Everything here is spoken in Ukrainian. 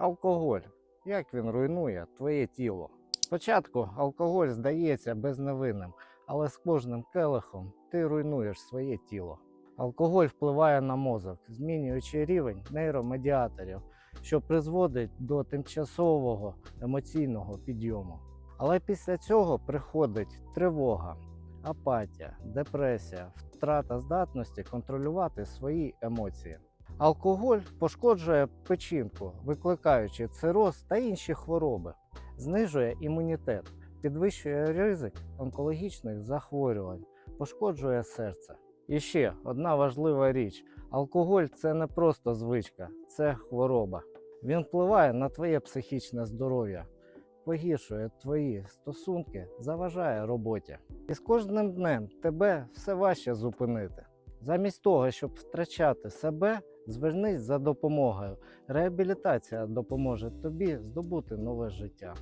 Алкоголь. Як він руйнує твоє тіло? Спочатку алкоголь здається безневинним, але з кожним келихом ти руйнуєш своє тіло. Алкоголь впливає на мозок, змінюючи рівень нейромедіаторів, що призводить до тимчасового емоційного підйому. Але після цього приходить тривога, апатія, депресія, втрата здатності контролювати свої емоції. Алкоголь пошкоджує печінку, викликаючи цироз та інші хвороби, знижує імунітет, підвищує ризик онкологічних захворювань, пошкоджує серце. І ще одна важлива річ: алкоголь це не просто звичка, це хвороба. Він впливає на твоє психічне здоров'я, погіршує твої стосунки, заважає роботі. І з кожним днем тебе все важче зупинити. Замість того, щоб втрачати себе, звернись за допомогою. Реабілітація допоможе тобі здобути нове життя.